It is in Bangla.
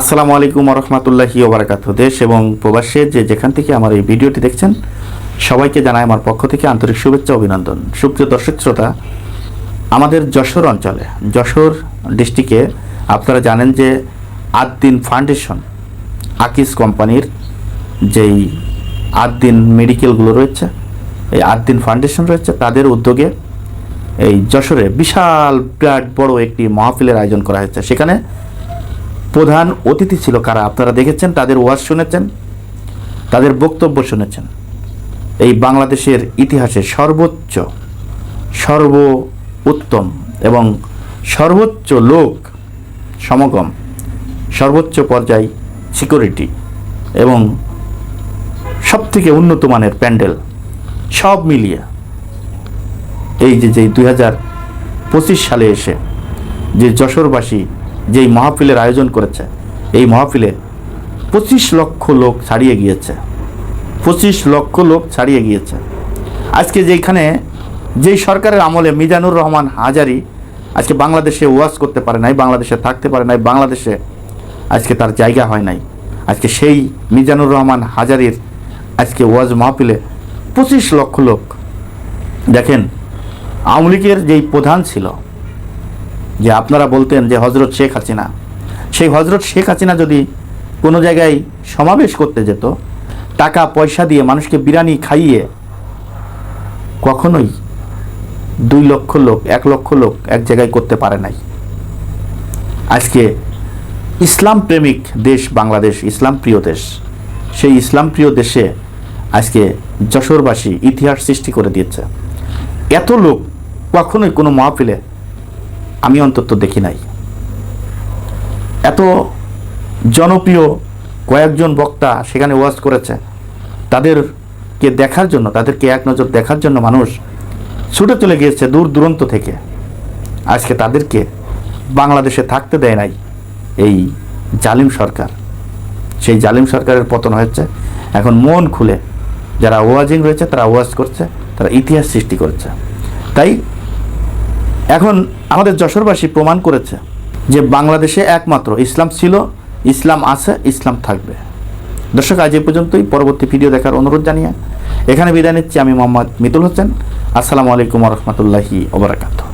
আসসালামু আলাইকুম রহমতুল্লাহি ওবরাকাত দেশ এবং প্রবাসে যে যেখান থেকে আমার এই ভিডিওটি দেখছেন, সবাইকে জানাই আমার পক্ষ থেকে আন্তরিক শুভেচ্ছা অভিনন্দন। সুপ্রিয় দর্শক শ্রোতা, আমাদের যশোর অঞ্চলে, যশোর ডিস্ট্রিক্টে আপনারা জানেন যে আদ্দিন ফাউন্ডেশন, আকিস কোম্পানির যেই আদ্দিন মেডিকেলগুলো রয়েছে, এই আদ্দিন ফাউন্ডেশন রয়েছে, তাদের উদ্যোগে এই যশোরে বিশাল, বিরাট বড় একটি মাহফিলের আয়োজন করা হয়েছে। সেখানে প্রধান অতিথি ছিল কারা? আপনারা দেখেছেন, তাদের ওয়াজ শুনেছেন, তাদের বক্তব্য শুনেছেন। এই বাংলাদেশের ইতিহাসে সর্বোচ্চ সর্ব উত্তম এবং সর্বোচ্চ লোক সমাগম, সর্বোচ্চ পর্যায় সিকিউরিটি এবং সবথেকে উন্নত মানের প্যান্ডেল সব মিলিয়ে এই যে যে দুই হাজার পঁচিশ সালে এসে যে যশোরবাসী যেই মাহফিলের আয়োজন করেছে, এই মাহফিলে পঁচিশ লক্ষ লোক ছাড়িয়ে গিয়েছে। পঁচিশ লক্ষ লোক ছাড়িয়ে গিয়েছে। আজকে যেখানে যেই সরকারের আমলে মিজানুর রহমান হাজারি আজকে বাংলাদেশে ওয়াজ করতে পারে নাই, বাংলাদেশে থাকতে পারে নাই, বাংলাদেশে আজকে তার জায়গা হয় নাই। আজকে সেই মিজানুর রহমান হাজারির আজকে ওয়াজ মাহফিলে পঁচিশ লক্ষ লোক। দেখেন, আওয়ামী লীগের যেই প্রধান ছিল যে আপনারা বলতেন যে হজরত শেখ হাসিনা। সেই হজরত শেখ হাসিনা যদি কোনো জায়গায় সমাবেশ করতে যেত, টাকা, পয়সা দিয়ে মানুষকে বিরিয়ানি খাইয়ে কখনোই দুই লক্ষ লোক, এক লক্ষ লোক এক জায়গায় করতে পারে নাই। আজকে ইসলাম প্রেমিক দেশ বাংলাদেশ, ইসলাম প্রিয় দেশ। সেই ইসলাম প্রিয় দেশে আজকে যশোরবাসী ইতিহাস সৃষ্টি করে দিয়েছে। এত লোক কখনোই কোনো মাহফিলে আমি অন্তত দেখি নাই। এত জনপ্রিয় কয়েকজন বক্তা সেখানে ওয়াজ করেছে তাদেরকে দেখার জন্য, তাদেরকে এক নজর দেখার জন্য মানুষ ছুটে চলে গিয়েছে দূর দূরান্ত থেকে। আজকে তাদেরকে বাংলাদেশে থাকতে দেয় নাই এই জালিম সরকার। সেই জালিম সরকারের পতন হয়েছে। এখন মন খুলে যারা ওয়াজিং রয়েছে, তারা ওয়াজ করছে, তারা ইতিহাস সৃষ্টি করছে। তাই এখন আমাদের যশোরবাসী প্রমাণ করেছে যে বাংলাদেশে একমাত্র ইসলাম ছিল, ইসলাম আছে, ইসলাম থাকবে। দর্শক, আজ এ পর্যন্তই। পরবর্তী ভিডিও দেখার অনুরোধ জানিয়ে এখানে বিদায় নিচ্ছি। আমি মোহাম্মদ মিতুল হোসেন। আসসালামু আলাইকুম রহমতুল্লাহি ওবরাকাতু